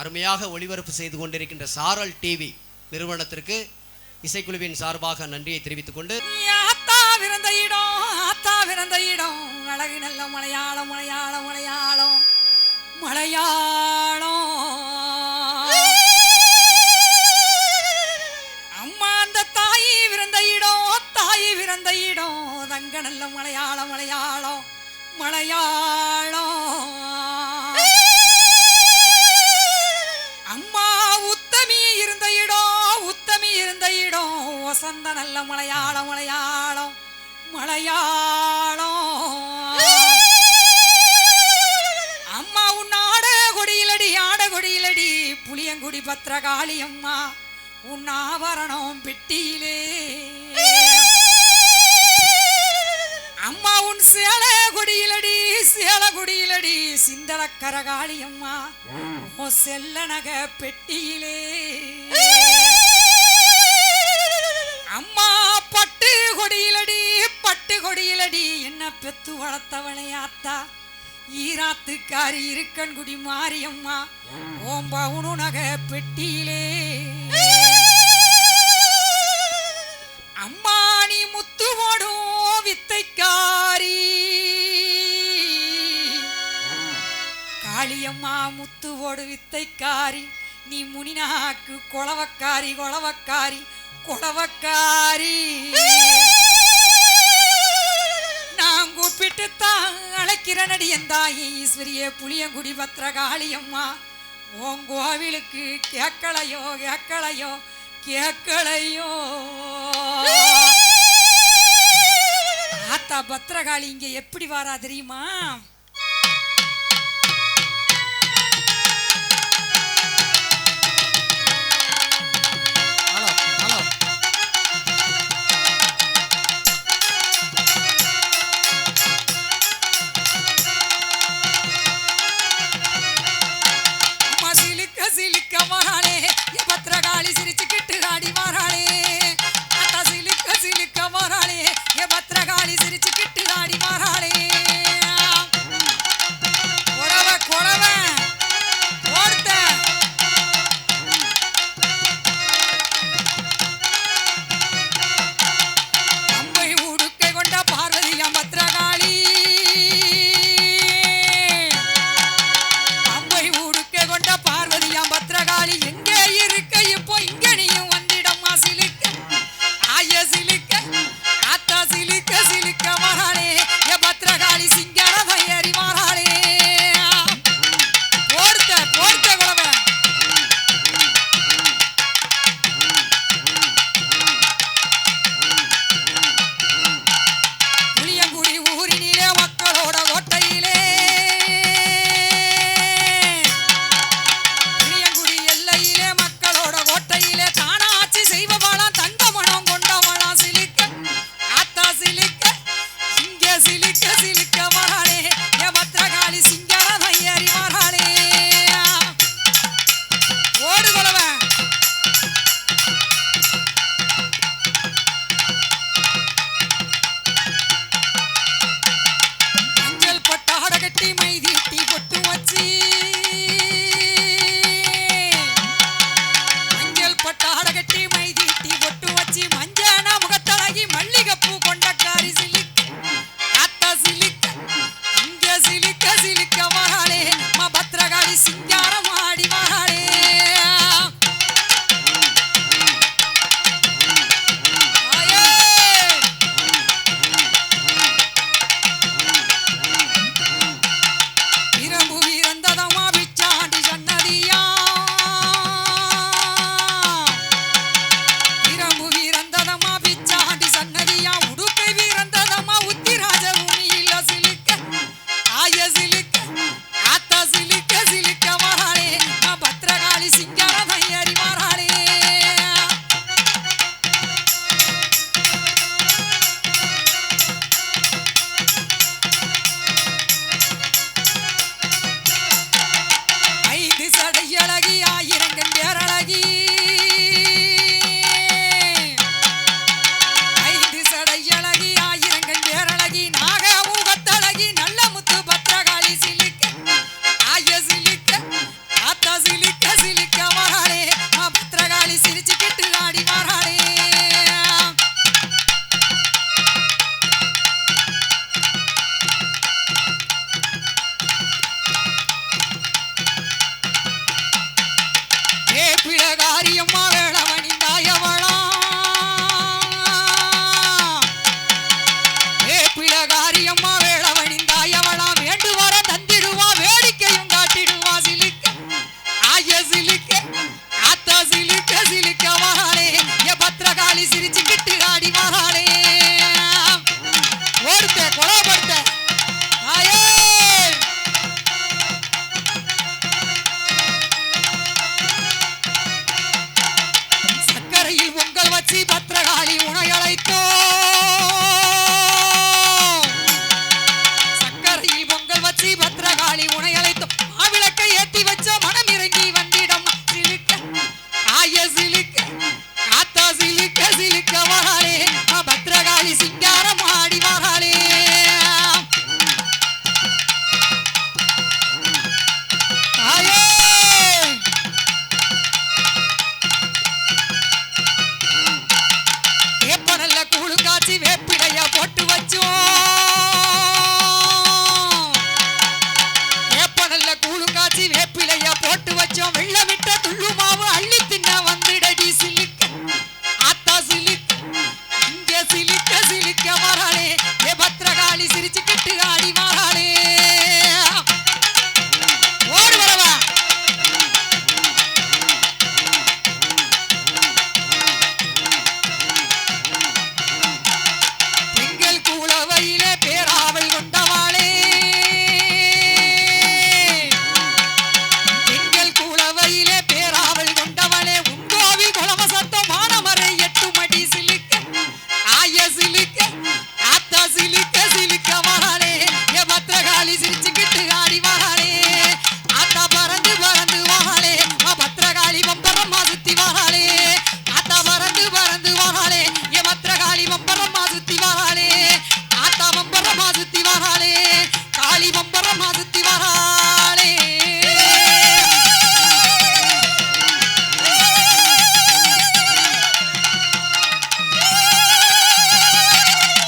அருமையாக ஒளிபரப்பு செய்து கொண்டிருக்கின்ற சாரல் டிவி நிறுவனத்திற்கு இசைக்குழுவின் சார்பாக நன்றியை தெரிவித்துக் கொண்டு ஆத்தா பிறந்த இடம் ஆத்தா பிறந்த இடம். அழகு நல்ல மலையாளம் மலையாளம் மலையாளம். மலையாளம். அம்மா அந்த தாயி பிறந்த இடம் தாயி பிறந்த இடம். தங்க நல்ல மலையாளம் மலையாளம் மலையாளம். நல்ல மலையாளம் மலையாளம் மலையாளம். அம்மா உன் ஆட கொடியிலடி ஆட கொடியிலடி புளியங்குடி பத்திரகாளி அம்மா உன் ஆபரணம் பெட்டியிலே. அம்மா உன் சேல கொடியிலடி சேல கொடியிலடி சிந்தளக்கரகாளி அம்மா உன் செல்ல பெட்டியிலே. கொடியிலடி பட்டு கொடியிலடி என்ன பெத்து வளர்த்தவளை ஆத்தா? ஈராத்துக்காரி இருக்கன் குடி மாரியம்மா. ஓம்பா உணு பெட்டியிலே. அம்மா நீ முத்து போடும் வித்தைக்காரி. காளியம்மா முத்து போடு வித்தைக்காரி. நீ முனினாக்கு கொளவக்காரி கொளவக்காரி கொளவக்காரி. விட்டுத்தான் கூப்பிட்டு அழைக்கிறனடி என் தாயி புளியங்குடி பத்திர காளியம்மா உன் கோவிலுக்கு கேட்கலையோ கேட்கலையோ கேட்கலையோ. ஆத்தா பத்திரகாளி இங்க எப்படி வாரா தெரியுமா? சிரிச்சுக்கிட்டு ஆடி வராளே. கொஞ்சம் வெள்ளமிட்ட துள்ளு மாவு அள்ளி